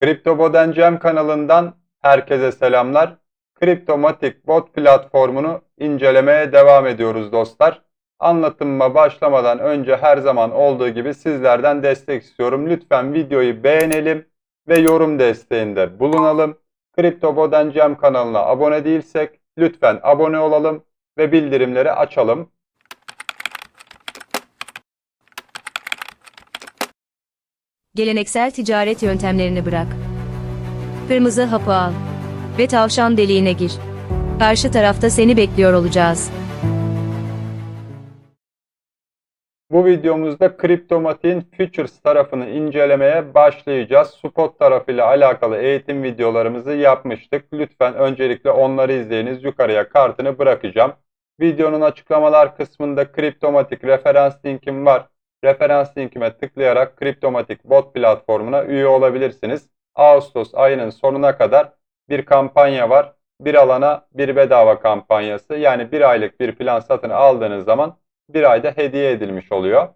Kripto Bodencem kanalından herkese selamlar. Kriptomatik bot platformunu incelemeye devam ediyoruz dostlar. Anlatımıma başlamadan önce her zaman olduğu gibi sizlerden destek istiyorum. Lütfen videoyu beğenelim ve yorum desteğinde bulunalım. Kripto Bodencem kanalına abone değilsek lütfen abone olalım ve bildirimleri açalım. Geleneksel ticaret yöntemlerini bırak. Kırmızı hapı al. Ve tavşan deliğine gir. Karşı tarafta seni bekliyor olacağız. Bu videomuzda Kriptomatik'in Futures tarafını incelemeye başlayacağız. Spot tarafıyla alakalı eğitim videolarımızı yapmıştık. Lütfen öncelikle onları izleyiniz. Yukarıya kartını bırakacağım. Videonun açıklamalar kısmında Kriptomatik referans linkim var. Referans linkime tıklayarak Kriptomatik bot platformuna üye olabilirsiniz. Ağustos ayının sonuna kadar bir kampanya var. Bir alana bir bedava kampanyası. Yani bir aylık bir plan satın aldığınız zaman bir ayda hediye edilmiş oluyor.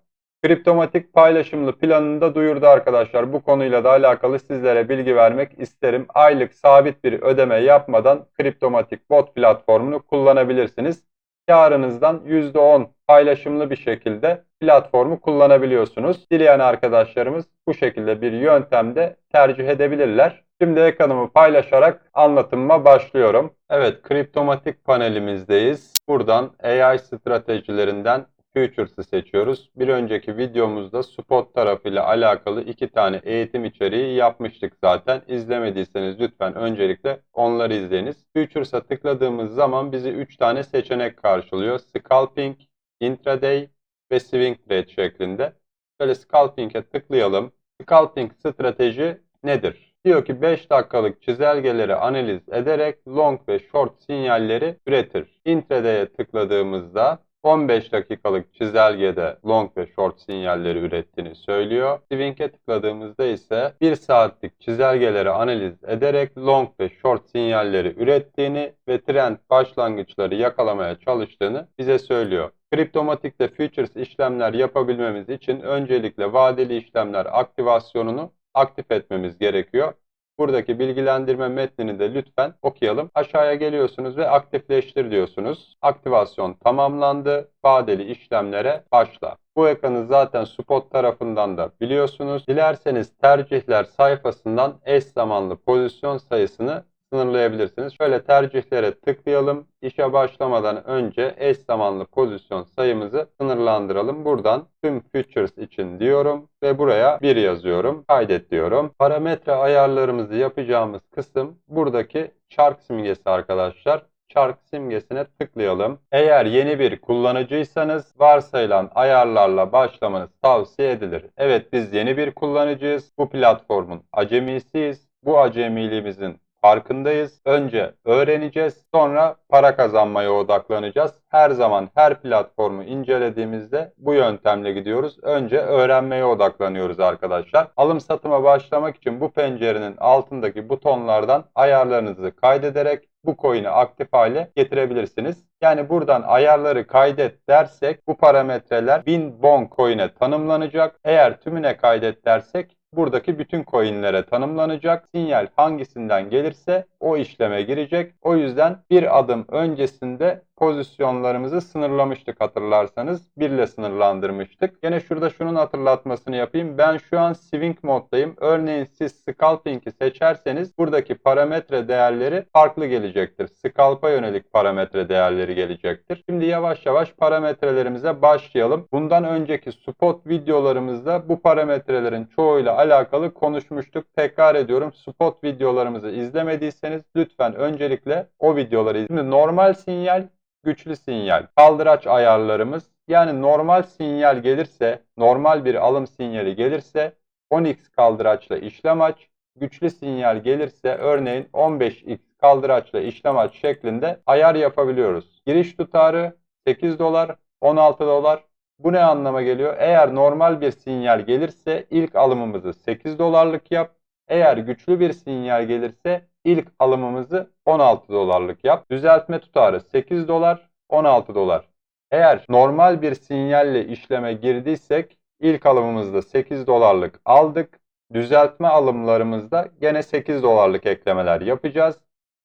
Kriptomatik paylaşımlı planını da duyurdu arkadaşlar. Bu konuyla da alakalı sizlere bilgi vermek isterim. Aylık sabit bir ödeme yapmadan Kriptomatik bot platformunu kullanabilirsiniz. Karınızdan %10 paylaşımlı bir şekilde platformu kullanabiliyorsunuz. Dileyen arkadaşlarımız bu şekilde bir yöntemde tercih edebilirler. Şimdi ekranımı paylaşarak anlatımıma başlıyorum. Evet, kriptomatik panelimizdeyiz. Buradan AI stratejilerinden Futures'ı seçiyoruz. Bir önceki videomuzda spot tarafıyla alakalı iki tane eğitim içeriği yapmıştık zaten. İzlemediyseniz lütfen öncelikle onları izleyiniz. Futures'a tıkladığımız zaman bizi 3 tane seçenek karşılıyor. Scalping, Intraday ve Swing Trade şeklinde. Böyle Scalping'e tıklayalım. Scalping strateji nedir? Diyor ki 5 dakikalık çizelgeleri analiz ederek long ve short sinyalleri üretir. Intraday'e tıkladığımızda 15 dakikalık çizelgede long ve short sinyalleri ürettiğini söylüyor. Swing'e tıkladığımızda ise 1 saatlik çizelgeleri analiz ederek long ve short sinyalleri ürettiğini ve trend başlangıçları yakalamaya çalıştığını bize söylüyor. Kriptomatikte futures işlemler yapabilmemiz için öncelikle vadeli işlemler aktivasyonunu aktif etmemiz gerekiyor. Buradaki bilgilendirme metnini de lütfen okuyalım. Aşağıya geliyorsunuz ve aktifleştir diyorsunuz. Aktivasyon tamamlandı. Vadeli işlemlere başla. Bu ekranı zaten spot tarafından da biliyorsunuz. Dilerseniz tercihler sayfasından eş zamanlı pozisyon sayısını sınırlayabilirsiniz. Şöyle tercihlere tıklayalım. İşe başlamadan önce eş zamanlı pozisyon sayımızı sınırlandıralım. Buradan tüm futures için diyorum ve buraya 1 yazıyorum. Kaydet diyorum. Parametre ayarlarımızı yapacağımız kısım buradaki çark simgesi arkadaşlar çark simgesine tıklayalım. Eğer yeni bir kullanıcıysanız varsayılan ayarlarla başlamanız tavsiye edilir. Evet biz yeni bir kullanıcıyız. Bu platformun acemisiyiz. Bu acemiliğimizin farkındayız. Önce öğreneceğiz, sonra para kazanmaya odaklanacağız. Her zaman her platformu incelediğimizde bu yöntemle gidiyoruz. Önce öğrenmeye odaklanıyoruz arkadaşlar. Alım satıma başlamak için bu pencerenin altındaki butonlardan ayarlarınızı kaydederek bu coin'i aktif hale getirebilirsiniz. Yani buradan ayarları kaydet dersek bu parametreler 1000 bon coin'e tanımlanacak. Eğer tümüne kaydet dersek buradaki bütün coinlere tanımlanacak. Sinyal hangisinden gelirse o işleme girecek. O yüzden bir adım öncesinde pozisyonlarımızı sınırlamıştık hatırlarsanız. Bir ile sınırlandırmıştık. Yine şurada şunun hatırlatmasını yapayım. Ben şu an swing moddayım. Örneğin siz scalping'i seçerseniz buradaki parametre değerleri farklı gelecektir. Scalp'a yönelik parametre değerleri gelecektir. Şimdi yavaş yavaş parametrelerimize başlayalım. Bundan önceki spot videolarımızda bu parametrelerin çoğuyla alakalı konuşmuştuk. Tekrar ediyorum. Spot videolarımızı izlemediyseniz lütfen öncelikle o videoları izleyin. Şimdi normal sinyal güçlü sinyal, kaldıraç ayarlarımız yani normal sinyal gelirse, normal bir alım sinyali gelirse 10x kaldıraçla işlem aç, güçlü sinyal gelirse örneğin 15x kaldıraçla işlem aç şeklinde ayar yapabiliyoruz. Giriş tutarı 8 dolar, 16 dolar. Bu ne anlama geliyor? Eğer normal bir sinyal gelirse ilk alımımızı 8 dolarlık yap. Eğer güçlü bir sinyal gelirse ilk alımımızı 16 dolarlık yap. Düzeltme tutarı 8 dolar, 16 dolar. Eğer normal bir sinyalle işleme girdiysek ilk alımımızda 8 dolarlık aldık. Düzeltme alımlarımızda gene 8 dolarlık eklemeler yapacağız.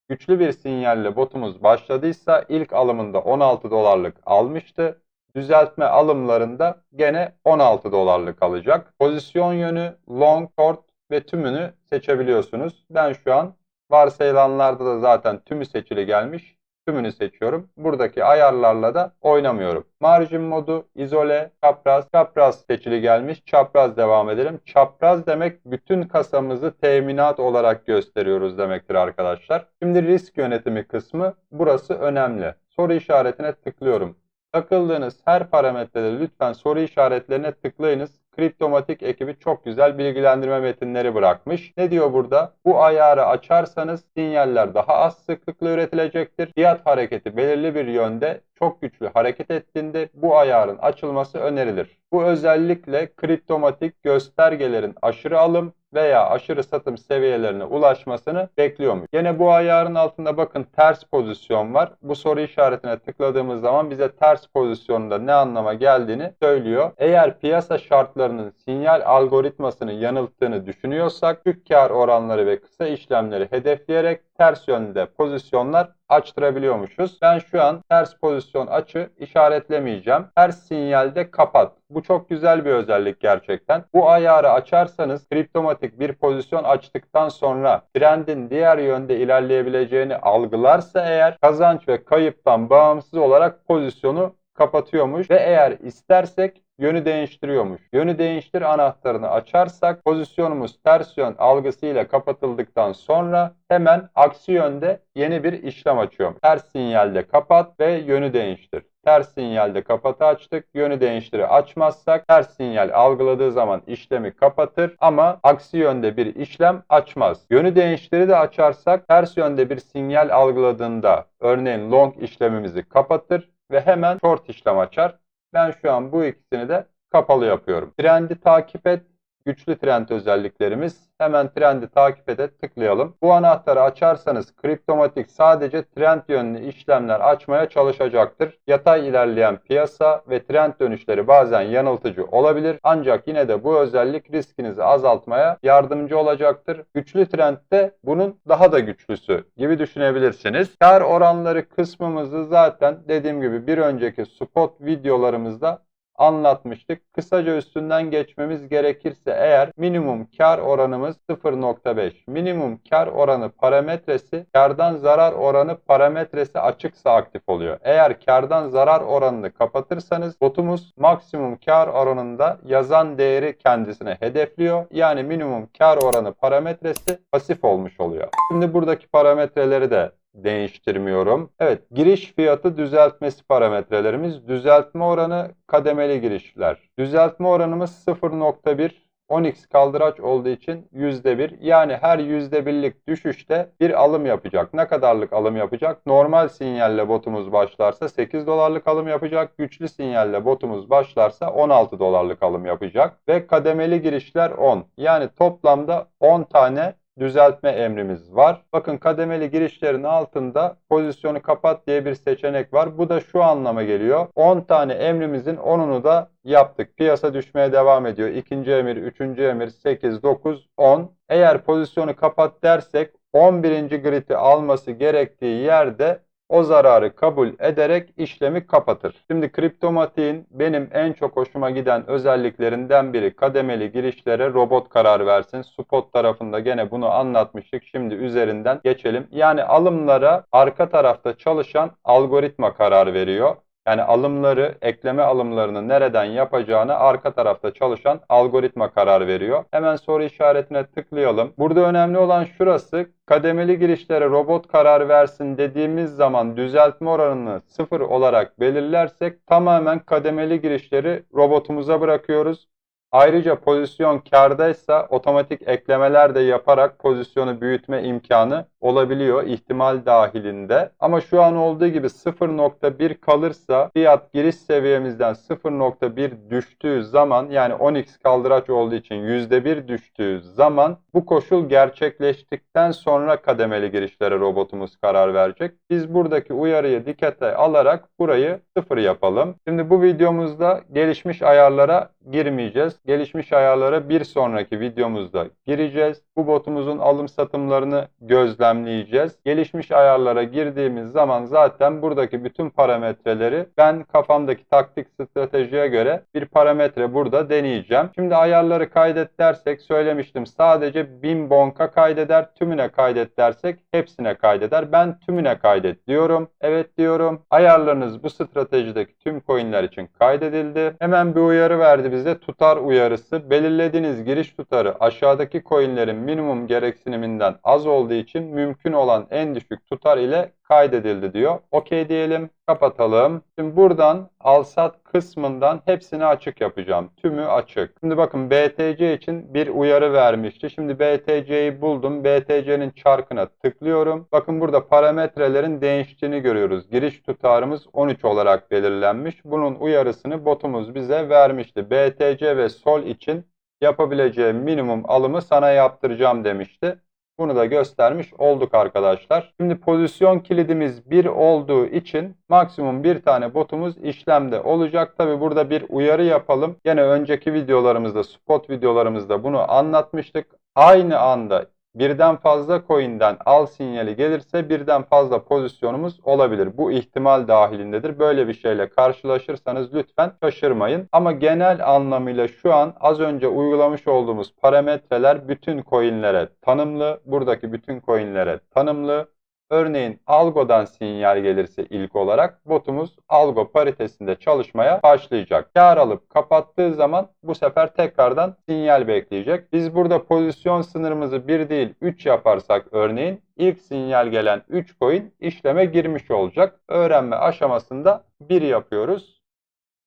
Güçlü bir sinyalle botumuz başladıysa ilk alımında 16 dolarlık almıştı. Düzeltme alımlarında gene 16 dolarlık alacak. Pozisyon yönü, long, short ve tümünü seçebiliyorsunuz. Ben şu an varsayılanlarda da zaten tümü seçili gelmiş. Tümünü seçiyorum. Buradaki ayarlarla da oynamıyorum. Margin modu, izole, çapraz, çapraz seçili gelmiş. Çapraz devam edelim. Çapraz demek bütün kasamızı teminat olarak gösteriyoruz demektir arkadaşlar. Şimdi risk yönetimi kısmı burası önemli. Soru işaretine tıklıyorum. Takıldığınız her parametrede lütfen soru işaretlerine tıklayınız. Kriptomatik ekibi çok güzel bilgilendirme metinleri bırakmış. Ne diyor burada? Bu ayarı açarsanız sinyaller daha az sıklıkla üretilecektir. Fiyat hareketi belirli bir yönde çok güçlü hareket ettiğinde bu ayarın açılması önerilir. Bu özellikle kriptomatik göstergelerin aşırı alım veya aşırı satım seviyelerine ulaşmasını bekliyormuş. Yine bu ayarın altında bakın ters pozisyon var. Bu soru işaretine tıkladığımız zaman bize ters pozisyonunda ne anlama geldiğini söylüyor. Eğer piyasa şartlarının sinyal algoritmasını yanılttığını düşünüyorsak düşük kar oranları ve kısa işlemleri hedefleyerek ters yönde pozisyonlar açtırabiliyormuşuz. Ben şu an ters pozisyon açı işaretlemeyeceğim. Ters sinyalde kapat. Bu çok güzel bir özellik gerçekten. Bu ayarı açarsanız kriptomatik bir pozisyon açtıktan sonra trendin diğer yönde ilerleyebileceğini algılarsa eğer kazanç ve kayıptan bağımsız olarak pozisyonu kapatıyormuş ve eğer istersek yönü değiştiriyormuş. Yönü değiştir anahtarını açarsak pozisyonumuz ters yön algısıyla kapatıldıktan sonra hemen aksi yönde yeni bir işlem açıyorum. Ters sinyalde kapat ve yönü değiştir. Ters sinyalde kapatı açtık. Yönü değiştiri açmazsak ters sinyal algıladığı zaman işlemi kapatır ama aksi yönde bir işlem açmaz. Yönü değiştiri de açarsak ters yönde bir sinyal algıladığında örneğin long işlemimizi kapatır ve hemen short işlem açar. Ben şu an bu ikisini de kapalı yapıyorum. Trendi takip et. Güçlü trend özelliklerimiz. Hemen trendi takip ede tıklayalım. Bu anahtarı açarsanız kriptomatik sadece trend yönlü işlemler açmaya çalışacaktır. Yatay ilerleyen piyasa ve trend dönüşleri bazen yanıltıcı olabilir. Ancak yine de bu özellik riskinizi azaltmaya yardımcı olacaktır. Güçlü trendde bunun daha da güçlüsü gibi düşünebilirsiniz. Kar oranları kısmımızı zaten dediğim gibi bir önceki spot videolarımızda anlatmıştık. Kısaca üstünden geçmemiz gerekirse eğer minimum kar oranımız 0.5. Minimum kar oranı parametresi kardan zarar oranı parametresi açıksa aktif oluyor. Eğer kardan zarar oranını kapatırsanız botumuz maksimum kar oranında yazan değeri kendisine hedefliyor. Yani minimum kar oranı parametresi pasif olmuş oluyor. Şimdi buradaki parametreleri de değiştirmiyorum. Evet, giriş fiyatı düzeltmesi parametrelerimiz. Düzeltme oranı kademeli girişler. Düzeltme oranımız 0.1. 10x kaldıraç olduğu için %1 yani her %1'lik düşüşte bir alım yapacak. Ne kadarlık alım yapacak? Normal sinyalle botumuz başlarsa 8 dolarlık alım yapacak. Güçlü sinyalle botumuz başlarsa 16 dolarlık alım yapacak. Ve kademeli girişler 10. Yani toplamda 10 tane düzeltme emrimiz var. Bakın kademeli girişlerin altında pozisyonu kapat diye bir seçenek var. Bu da şu anlama geliyor. 10 tane emrimizin 10'unu da yaptık. Piyasa düşmeye devam ediyor. İkinci emir, üçüncü emir, 8, 9, 10. Eğer pozisyonu kapat dersek 11. gridi alması gerektiği yerde o zararı kabul ederek işlemi kapatır. Şimdi kriptomatiğin benim en çok hoşuma giden özelliklerinden biri kademeli girişlere robot karar versin. Spot tarafında gene bunu anlatmıştık. Şimdi üzerinden geçelim. Yani alımlara arka tarafta çalışan algoritma karar veriyor. Yani alımları, ekleme alımlarını nereden yapacağını arka tarafta çalışan algoritma karar veriyor. Hemen soru işaretine tıklayalım. Burada önemli olan şurası kademeli girişlere robot karar versin dediğimiz zaman düzeltme oranını sıfır olarak belirlersek tamamen kademeli girişleri robotumuza bırakıyoruz. Ayrıca pozisyon kardaysa otomatik eklemeler de yaparak pozisyonu büyütme imkanı olabiliyor ihtimal dahilinde. Ama şu an olduğu gibi 0.1 kalırsa fiyat giriş seviyemizden 0.1 düştüğü zaman yani 10x kaldıraç olduğu için %1 düştüğü zaman bu koşul gerçekleştikten sonra kademeli girişlere robotumuz karar verecek. Biz buradaki uyarıyı dikkate alarak burayı sıfır yapalım. Şimdi bu videomuzda gelişmiş ayarlara girmeyeceğiz. Gelişmiş ayarlara bir sonraki videomuzda gireceğiz. Bu botumuzun alım satımlarını gözlemleyeceğiz. Gelişmiş ayarlara girdiğimiz zaman zaten buradaki bütün parametreleri ben kafamdaki taktik stratejiye göre bir parametre burada deneyeceğim. Şimdi ayarları kaydet dersek söylemiştim sadece 1000 bonka kaydeder. Tümüne kaydet dersek hepsine kaydeder. Ben tümüne kaydet diyorum. Evet diyorum. Ayarlarınız bu stratejideki tüm coinler için kaydedildi. Hemen bir uyarı verdi bize tutar uyarısı. Belirlediğiniz giriş tutarı aşağıdaki coinlerin minimum gereksiniminden az olduğu için mümkün olan en düşük tutar ile kaydedildi diyor. Okey diyelim, kapatalım. Şimdi buradan alsat kısmından hepsini açık yapacağım. Tümü açık. Şimdi bakın BTC için bir uyarı vermişti. Şimdi BTC'yi buldum. BTC'nin çarkına tıklıyorum. Bakın burada parametrelerin değiştiğini görüyoruz. Giriş tutarımız 13 olarak belirlenmiş. Bunun uyarısını botumuz bize vermişti. BTC ve Sol için yapabileceğim minimum alımı sana yaptıracağım demişti. Bunu da göstermiş olduk arkadaşlar. Şimdi pozisyon kilidimiz 1 olduğu için maksimum bir tane botumuz işlemde olacak. Tabi burada bir uyarı yapalım. Yine önceki videolarımızda, spot videolarımızda bunu anlatmıştık. Aynı anda birden fazla coin'den al sinyali gelirse birden fazla pozisyonumuz olabilir. Bu ihtimal dahilindedir. Böyle bir şeyle karşılaşırsanız lütfen şaşırmayın. Ama genel anlamıyla şu an az önce uygulamış olduğumuz parametreler bütün coin'lere tanımlı. Buradaki bütün coin'lere tanımlı. Örneğin Algo'dan sinyal gelirse ilk olarak botumuz Algo paritesinde çalışmaya başlayacak. Kar alıp kapattığı zaman bu sefer tekrardan sinyal bekleyecek. Biz burada pozisyon sınırımızı 1 değil 3 yaparsak örneğin ilk sinyal gelen 3 coin işleme girmiş olacak. Öğrenme aşamasında 1 yapıyoruz.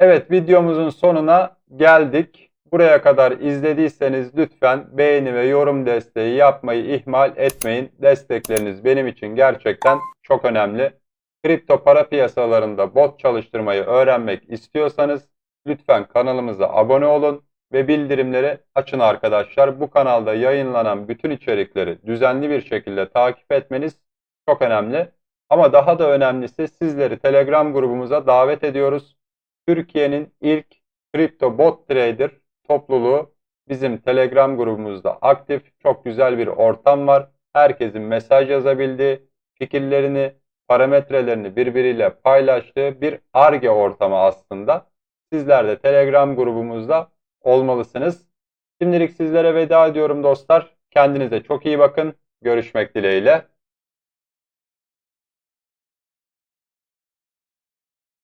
Evet videomuzun sonuna geldik. Buraya kadar izlediyseniz lütfen beğeni ve yorum desteği yapmayı ihmal etmeyin. Destekleriniz benim için gerçekten çok önemli. Kripto para piyasalarında bot çalıştırmayı öğrenmek istiyorsanız lütfen kanalımıza abone olun ve bildirimleri açın arkadaşlar. Bu kanalda yayınlanan bütün içerikleri düzenli bir şekilde takip etmeniz çok önemli. Ama daha da önemlisi sizleri Telegram grubumuza davet ediyoruz. Türkiye'nin ilk kripto bot trader topluluğu bizim Telegram grubumuzda aktif. Çok güzel bir ortam var. Herkesin mesaj yazabildiği, fikirlerini, parametrelerini birbiriyle paylaştığı bir ARGE ortamı aslında. Sizler de Telegram grubumuzda olmalısınız. Şimdilik sizlere veda ediyorum dostlar. Kendinize çok iyi bakın. Görüşmek dileğiyle.